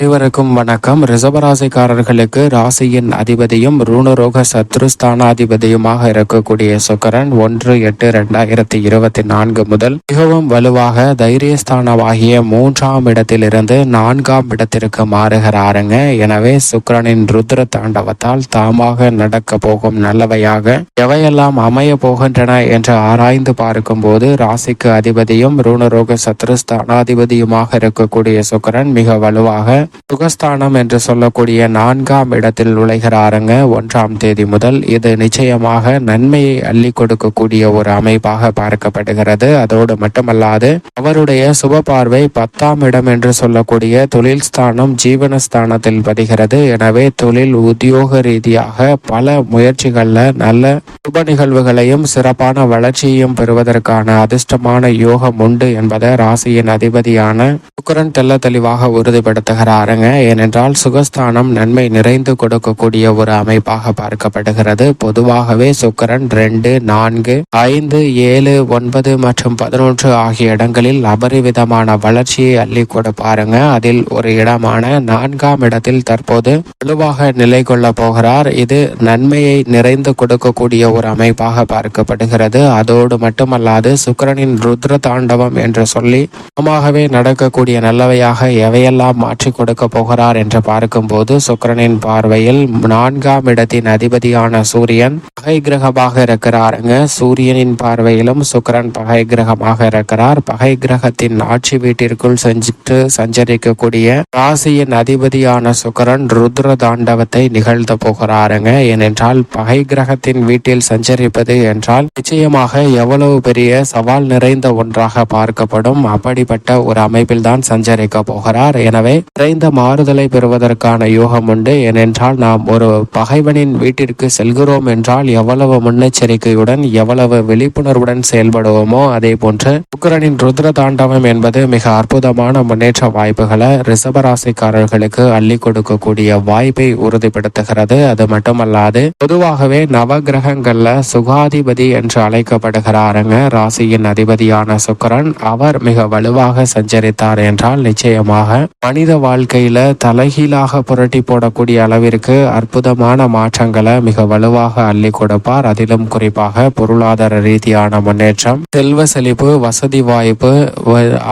அனைவருக்கும் வணக்கம். ரிசபராசிக்காரர்களுக்கு ராசியின் அதிபதியும் ரூணரோக சத்ருஸ்தானாதிபதியுமாக இருக்கக்கூடிய சுக்கரன் ஒன்று எட்டு ரெண்டாயிரத்தி இருபத்தி நான்கு முதல் மிகவும் வலுவாக தைரியஸ்தானமாகிய மூன்றாம் இடத்திலிருந்து நான்காம் இடத்திற்கு மாறுகிறாருங்க. எனவே சுக்கரனின் ருத்ர தாண்டவத்தால் தாமாக நடக்க போகும் நல்லவையாக எவையெல்லாம் அமைய போகின்றன என்று ஆராய்ந்து பார்க்கும் போது ராசிக்கு அதிபதியும் ரூணரோக சத்ருஸ்தானாதிபதியுமாக இருக்கக்கூடிய சுக்கரன் மிக வலுவாக சுகஸ்தானம் என்று சொல்லக்கூடிய நான்காம் இடத்தில் நுழைகிறாருங்க. ஒன்றாம் தேதி முதல் இது நிச்சயமாக நன்மையை அள்ளி கொடுக்கக்கூடிய ஒரு அமைப்பாக பார்க்கப்படுகிறது. அதோடு மட்டுமல்லாது அவருடைய சுப பார்வை பத்தாம் இடம் என்று சொல்லக்கூடிய தொழில் ஸ்தானம் ஜீவனஸ்தானத்தில் பதிகிறது. எனவே தொழில் உத்தியோக ரீதியாக பல முயற்சிகள்ல நல்ல சுப நிகழ்வுகளையும் சிறப்பான வளர்ச்சியையும் பெறுவதற்கான அதிர்ஷ்டமான யோகம் உண்டு என்பதை ராசியின் அதிபதியான சுக்கரன் தெல்ல தெளிவாக உறுதிப்படுத்துகிறார். பாருங்க. ஏனென்றால் சுகஸ்தானம் நன்மை நிறைந்து கொடுக்கக்கூடிய ஒரு அமைப்பாக பார்க்கப்படுகிறது. பொதுவாகவே சுக்கரன் ரெண்டு நான்கு ஐந்து ஏழு ஒன்பது மற்றும் பதினொன்று ஆகிய இடங்களில் அபரிவிதமான வளர்ச்சியை அள்ளி கொடுப்பாருங்க அதில் ஒரு இடமான நான்காம் இடத்தில் தற்போது வலுவாக நிலை கொள்ள போகிறார். இது நன்மையை நிறைந்து கொடுக்கக்கூடிய ஒரு அமைப்பாக பார்க்கப்படுகிறது. அதோடு மட்டுமல்லாது சுக்கரனின் ருத்ர தாண்டவம் என்று சொல்லி சுகமாகவே நடக்கக்கூடிய நல்லவையாக எவையெல்லாம் மாற்றிக்கொள்ள கொடுக்க போகிறார் என்று பார்க்கும்போது சுக்கரனின் பார்வையில் நான்காம் இடத்தின் அதிபதியான சூரியன் பகை கிரகமாக இருக்கிறாருங்க சூரியனின் பார்வையிலும் சுக்கரன் பகை கிரகமாக இருக்கிறார். பகை கிரகத்தின் ஆட்சி வீட்டிற்குள் செஞ்சுட்டு சஞ்சரிக்கக்கூடிய ராசியின் அதிபதியான சுக்கரன் ருத்ர தாண்டவத்தை நிகழ்த்த போகிறாருங்க ஏனென்றால் பகை கிரகத்தின் வீட்டில் சஞ்சரிப்பது என்றால் நிச்சயமாக எவ்வளவு பெரிய சவால் நிறைந்த ஒன்றாக பார்க்கப்படும். அப்படிப்பட்ட ஒரு அமைப்பில் தான் சஞ்சரிக்க போகிறார். எனவே நிறைந்த மாறுதலை பெறுவதற்கான யோகம் உண்டு. ஏனென்றால் நாம் ஒரு பகைவனின் வீட்டிற்கு செல்கிறோம் என்றால் எவ்வளவு முன்னெச்சரிக்கையுடன் எவ்வளவு விழிப்புணர்வுடன் செயல்படுவோமோ அதே போன்று சுக்கரனின் ருத்ர தாண்டவம் என்பது மிக அற்புதமான முன்னேற்ற வாய்ப்புகளை ரிசபராசிக்காரர்களுக்கு அள்ளி கொடுக்கக்கூடிய வாய்ப்பை உறுதிப்படுத்துகிறது. அது மட்டுமல்லாது பொதுவாகவே நவ கிரகங்கள்ல சுகாதிபதி என்று அழைக்கப்படுகிறாருங்க. ராசியின் அதிபதியான சுக்கரன் அவர் மிக வலுவாக சஞ்சரித்தார் என்றால் நிச்சயமாக மனித வாழ்க்கையில் தலைகீழாக புரட்டி போடக்கூடிய அளவிற்கு அற்புதமான மாற்றங்களை மிக வலுவாக அள்ளி கொடுப்பார். அதிலும் குறிப்பாக பொருளாதார ரீதியான முன்னேற்றம் செல்வ செழிப்பு வசதி வாய்ப்பு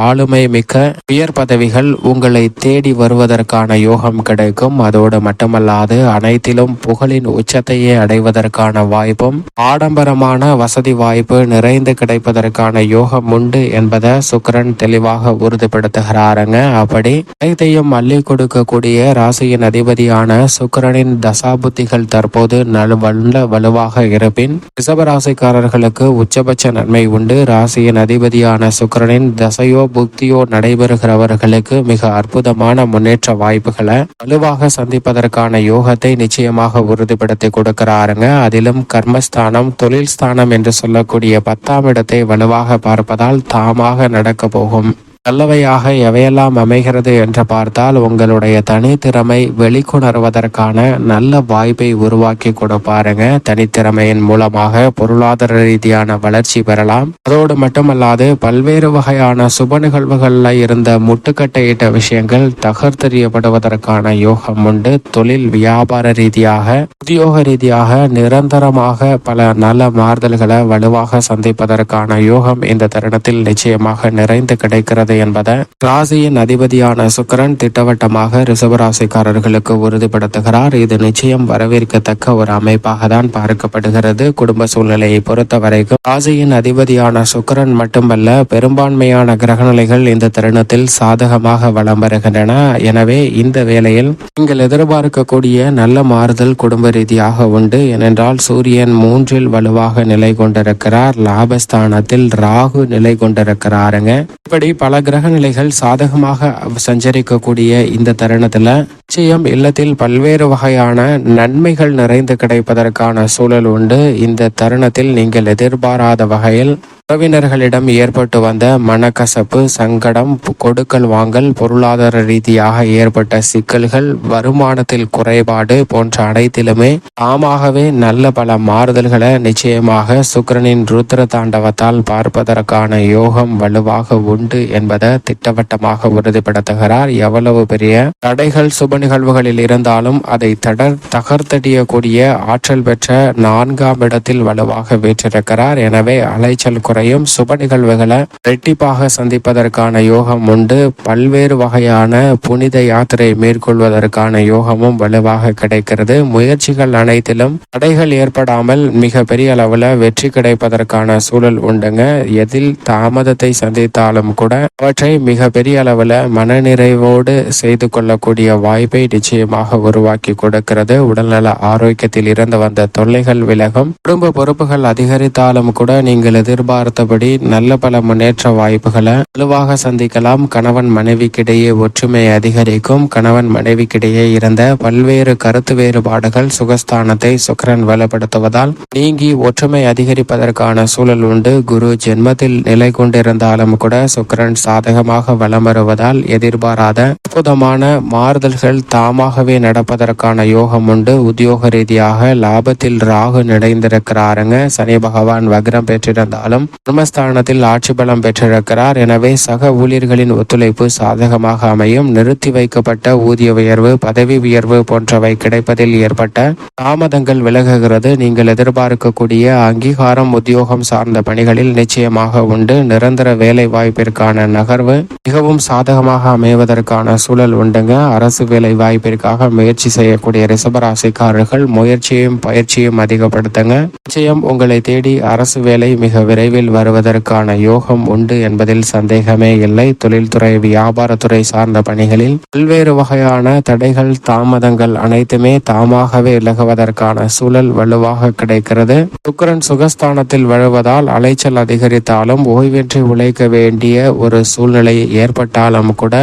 ஆளுமை மிக்க உயர் பதவிகள் உங்களை தேடி வருவதற்கான யோகம் கிடைக்கும். அதோடு மட்டுமல்லாது அனைத்திலும் புகழின் உச்சத்தையே அடைவதற்கான வாய்ப்பும் ஆடம்பரமான வசதி வாய்ப்பு நிறைந்து கிடைப்பதற்கான யோகம் உண்டு என்பதை சுக்கிரன் தெளிவாக உறுதிப்படுத்துகிறாருங்க. அப்படி அனைத்தையும் அள்ளி கொடுக்கக்கூடிய ராசியின் அதிபதியான சுக்கரனின் தசாபுத்திகள் தற்போது நல் வல்ல வலுவாக இருப்பின் ரிசபராசிக்காரர்களுக்கு உச்சபட்ச நன்மை உண்டு. ராசியின் அதிபதியான சுக்கரனின் தசையோ புக்தியோ நடைபெறுகிறவர்களுக்கு மிக அற்புதமான முன்னேற்ற வாய்ப்புகளை வலுவாக சந்திப்பதற்கான யோகத்தை நிச்சயமாக உறுதிப்படுத்தி கொடுக்கிறாருங்க. அதிலும் கர்மஸ்தானம் தொழில் ஸ்தானம் என்று சொல்லக்கூடிய பத்தாம் இடத்தை வலுவாக பார்ப்பதால் தாமாக நடக்க போகும். நல்லவையாக எவையெல்லாம் அமைகிறது என்று பார்த்தால் உங்களுடைய தனித்திறமை வெளிக்கொணர்வதற்கான நல்ல வாய்ப்பை உருவாக்கி கொடுப்பாருங்க. தனித்திறமையின் மூலமாக பொருளாதார ரீதியான வளர்ச்சி பெறலாம். அதோடு மட்டுமல்லாது பல்வேறு வகையான சுப நிகழ்வுகளில் இருந்த முட்டுக்கட்டையிட்ட விஷயங்கள் தகர்த்தெறியப்படுவதற்கான யோகம் உண்டு. தொழில் வியாபார ரீதியாக உத்தியோக ரீதியாக நிரந்தரமாக பல நல்ல மாறுதல்களை வலுவாக சந்திப்பதற்கான யோகம் இந்த தருணத்தில் நிச்சயமாக நிறைந்து கிடைக்கிறது. என்பதை ராசியின் அதிபதியான சுக்கரன் திட்டவட்டமாக ரிஷபராசிக்காரர்களுக்கு உறுதிப்படுத்துகிறார். இது நிச்சயம் வரவேற்கத்தக்க ஒரு அமைப்பாக தான் பார்க்கப்படுகிறது. குடும்ப சூழ்நிலையை பொறுத்த வரைக்கும் ராசியின் அதிபதியான சுக்கரன் மட்டுமல்ல பெரும்பான்மையான கிரகநிலைகள் இந்த தருணத்தில் சாதகமாக வலம் வருகின்றன. எனவே இந்த வேளையில் நீங்கள் எதிர்பார்க்கக்கூடிய நல்ல மாறுதல் குடும்ப ரீதியாக உண்டு. ஏனென்றால் சூரியன் மூன்றில் வலுவாக நிலை கொண்டிருக்கிறார். லாபஸ்தானத்தில் ராகு நிலை கொண்டிருக்கிறாருங்க. இப்படி பல கிரக நிலைகள் சாதகமாக சஞ்சரிக்கக்கூடிய இந்த தருணத்துல நிச்சயம் இல்லத்தில் பல்வேறு வகையான நன்மைகள் நிறைந்து கிடைப்பதற்கான சூழல் உண்டு. இந்த தருணத்தில் நீங்கள் எதிர்பாராத வகையில் உறவினர்களிடம் ஏற்பட்டு வந்த மனக்கசப்பு சங்கடம் கொடுக்கல் வாங்கல் பொருளாதார ரீதியாக ஏற்பட்ட சிக்கல்கள் வருமானத்தில் குறைபாடு போன்ற அனைத்திலுமே தாமாகவே நல்ல பல மாறுதல்களை நிச்சயமாக சுக்கிரனின் ருத்ர தாண்டவத்தால் பார்ப்பதற்கான யோகம் வலுவாக உண்டு என்பதை திட்டவட்டமாக உறுதிப்படுத்துகிறார். எவ்வளவு பெரிய தடைகள் சுப நிகழ்வுகளில் இருந்தாலும் அதை தடர் தகர்த்தடியக்கூடிய ஆற்றல் பெற்ற நான்காம் இடத்தில் வலுவாக வீற்றிருக்கிறார். எனவே அலைச்சல் குறையும் சுப நிகழ்வுகளை ரெட்டிப்பாக சந்திப்பதற்கான யோகம் உண்டு. பல்வேறு வகையான புனித யாத்திரை மேற்கொள்வதற்கான யோகமும் வலுவாக கிடைக்கிறது. முயற்சிகள் அனைத்திலும் தடைகள் ஏற்படாமல் மிக பெரிய அளவுல வெற்றி கிடைப்பதற்கான சூழல் உண்டுங்க. எதில் தாமதத்தை சந்தித்தாலும் கூட அவற்றை மிக பெரிய அளவுல மனநிறைவோடு செய்து கொள்ளக்கூடிய வாய்ப்பை நிச்சயமாக உருவாக்கி கொடுக்கிறது. உடல்நல ஆரோக்கியத்தில் இருந்து வந்த தொல்லைகள் விலகும். குடும்ப பொறுப்புகள் அதிகரித்தாலும் கூட நீங்கள் எதிர்பார்த்தபடி நல்ல பல முன்னேற்ற வாய்ப்புகளை வலுவாக சந்திக்கலாம். கணவன் மனைவிக்கிடையே ஒற்றுமை அதிகரிக்கும். கணவன் மனைவிக்கிடையே இருந்த பல்வேறு கருத்து வேறுபாடுகள் சுகஸ்தானத்தை சுக்கரன் வலுப்படுத்துவதால் நீங்கி ஒற்றுமை அதிகரிப்பதற்கான சூழல் உண்டு. குரு ஜென்மத்தில் நிலை கொண்டிருந்தாலும் கூட சுக்கரன் சாதகமாக வலம் வருவதால் எதிர்பாராத அற்புதமான மாறுதல்கள் தாமாகவே நடப்பதற்கான யோகம் உண்டு. உத்தியோக ரீதியாக லாபத்தில் ராகு நிறைந்திருக்கிறாருங்க சனி பகவான் வக்ரம் பெற்றிருந்தாலும் கர்மஸ்தானத்தில் ஆட்சி பலம் பெற்றிருக்கிறார். எனவே சக ஊழியர்களின் ஒத்துழைப்பு சாதகமாக அமையும். நிறுத்தி வைக்கப்பட்ட ஊதிய உயர்வு பதவி உயர்வு போன்றவை கிடைப்பதில் ஏற்பட்ட தாமதங்கள் விலகுகிறது. நீங்கள் எதிர்பார்க்கக்கூடிய அங்கீகாரம் உத்தியோகம் சார்ந்த பணிகளில் நிச்சயமாக உண்டு. நிரந்தர வேலை வாய்ப்பிற்கான நகர்வு மிகவும் சாதகமாக அமைவதற்கான சூழல் உண்டுங்க. அரசு வேலை வாய்ப்பிற்காக முயற்சி செய்யக்கூடிய ரிசபராசிக்காரர்கள் முயற்சியும் பயிற்சியும் அதிகப்படுத்துங்க. நிச்சயம் உங்களை தேடி அரசு வேலை மிக விரைவில் வருவதற்கான யோகம் உண்டு என்பதில் சந்தேகமே இல்லை. தொழில்துறை வியாபாரத்துறை சார்ந்த பணிகளில் பல்வேறு வகையான தடைகள் தாமதங்கள் அனைத்துமே தாமாகவே விலகுவதற்கான சூழல் வலுவாக கிடைக்கிறது. சுக்கரன் சுகஸ்தானத்தில் வழுவதால் அலைச்சல் அதிகரித்தாலும் ஓய்வின்றி உழைக்க வேண்டிய ஒரு சூழ்நிலை ஏற்பட்டாலும் கூட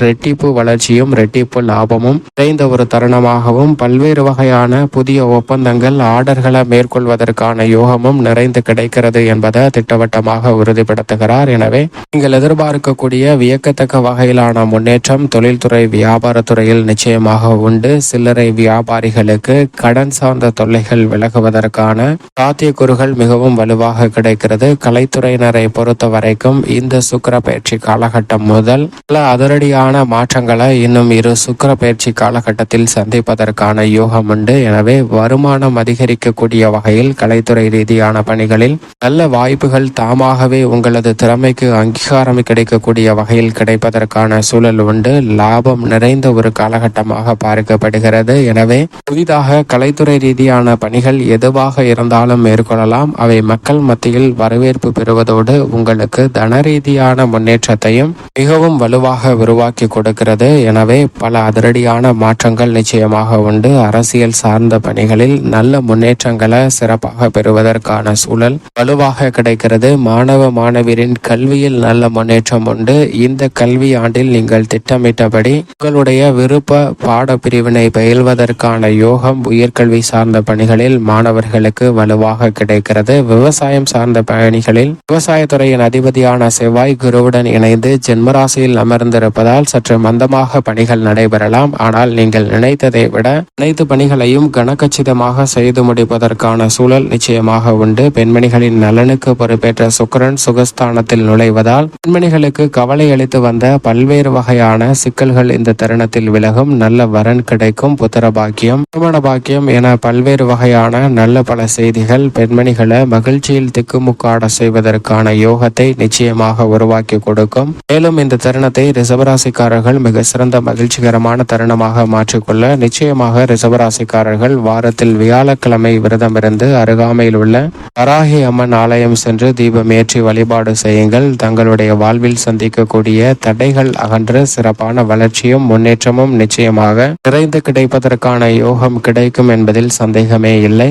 ரெட்டிப்பு வளர்ச்சியும் ரெட்டிப்பு லாபமும் நிறைந்த ஒரு தருணமாகவும் பல்வேறு வகையான புதிய ஒப்பந்தங்கள் ஆர்டர்களை மேற்கொள்வதற்கான யோகமும் நிறைந்து கிடைக்கிறது என்பதை திட்டவட்டமாக உறுதிப்படுத்துகிறார். எனவே நீங்கள் எதிர்பார்க்கக்கூடிய வியக்கத்தக்க வகையிலான முன்னேற்றம் தொழில்துறை வியாபாரத்துறையில் நிச்சயமாக உண்டு. சில்லறை வியாபாரிகளுக்கு கடன் சார்ந்த தொல்லைகள் விலகுவதற்கான சாத்தியக்கூறுகள் மிகவும் வலுவாக கிடைக்கிறது. கலைத்துறையினரை பொறுத்த வரைக்கும் இந்த சுக்கர பயிற்சி காலகட்டம் முதல் பல அதிரடியான மாற்றங்களை இன்னும் இரு சுக்கர பயிற்சி காலகட்டத்தில் சந்திப்பதற்கான யோகம் உண்டு. எனவே வருமானம் அதிகரிக்கக்கூடிய வகையில் கலைத்துறை ரீதியான பணிகளில் நல்ல வாய்ப்புகள் தாமாகவே உங்களது திறமைக்கு அங்கீகாரம் கிடைக்கக்கூடிய வகையில் கிடைப்பதற்கான சூழல் உண்டு. லாபம் நிறைந்த ஒரு காலகட்டமாக பார்க்கப்படுகிறது. எனவே புதிதாக கலைத்துறை ரீதியான பணிகள் எதுவாக இருந்தாலும் மேற்கொள்ளலாம். அவை மக்கள் மத்தியில் வரவேற்பு பெறுவதோடு உங்களுக்கு தன ரீதியான முன்னேற்றத்தையும் மிகவும் வலுவாக உருவாக்கி கொடுக்கிறது. எனவே பல அதிரடியான மாற்றங்கள் நிச்சயமாக உண்டு. அரசியல் சார்ந்த பணிகளில் நல்ல முன்னேற்றங்களை சிறப்பாக பெறுவதற்கான சூழல் வலுவாக கிடைக்கிறது. மாணவ மாணவியரின் கல்வியில் நல்ல முன்னேற்றம் உண்டு. இந்த கல்வி ஆண்டில் நீங்கள் திட்டமிட்டபடி உங்களுடைய விருப்ப பாட பிரிவினை பயில்வதற்கான யோகம் உயர்கல்வி சார்ந்த பணிகளில் மாணவர்களுக்கு வலுவாக கிடைக்கிறது. விவசாயம் சார்ந்த பணிகளில் விவசாயத்துறையின் அதிபதியான செவ்வாய் குருவுடன் இணைந்து ஜென்மராசியில் அமர்ந்திருப்பதால் சற்று மந்தமாக பணிகள் நடைபெறலாம். ஆனால் நீங்கள் நினைத்ததை விட அனைத்து பணிகளையும் கனக்கச்சிதமாக செய்து முடிப்பதற்கான சூழல் நிச்சயமாக உண்டு. பெண்மணிகளின் நலனுக்கு பொறுப்பேற்ற சுக்கரன் சுகஸ்தானத்தில் நுழைவதால் பெண்மணிகளுக்கு கவலை அளித்து வந்த பல்வேறு வகையான சிக்கல்கள் இந்த தருணத்தில் விலகும். நல்ல வரன் கிடைக்கும் புத்திர பாக்கியம் திருமண பாக்கியம் என பல்வேறு வகையான நல்ல பல செய்திகள் பெண்மணிகளை மகிழ்ச்சியில் திக்குமுக்காட செய்வதற்கான யோகத்தை நிச்சயமாக உருவாக்கி கொடுக்கும். மேலும் இந்த தருணத்தை ரிசவராசிக்காரர்கள் மிக சிறந்த மகிழ்ச்சிகரமான தருணமாக மாற்றிக்கொள்ள நிச்சயமாக ரிசவராசிக்காரர்கள் வாரத்தில் வியாழக்கிழமை விரதமிருந்து அருகாமையில் உள்ள வராகி அம்மன் ஆலயம் சென்று தீபம் ஏற்றி வழிபாடு செய்யுங்கள். தங்களுடைய வாழ்வில் சந்திக்கக்கூடிய தடைகள் அகன்று சிறப்பான வளர்ச்சியும் முன்னேற்றமும் நிச்சயமாக நிறைந்து கிடைப்பதற்கான யோகம் கிடைக்கும் என்பதில் சந்தேகமே இல்லை.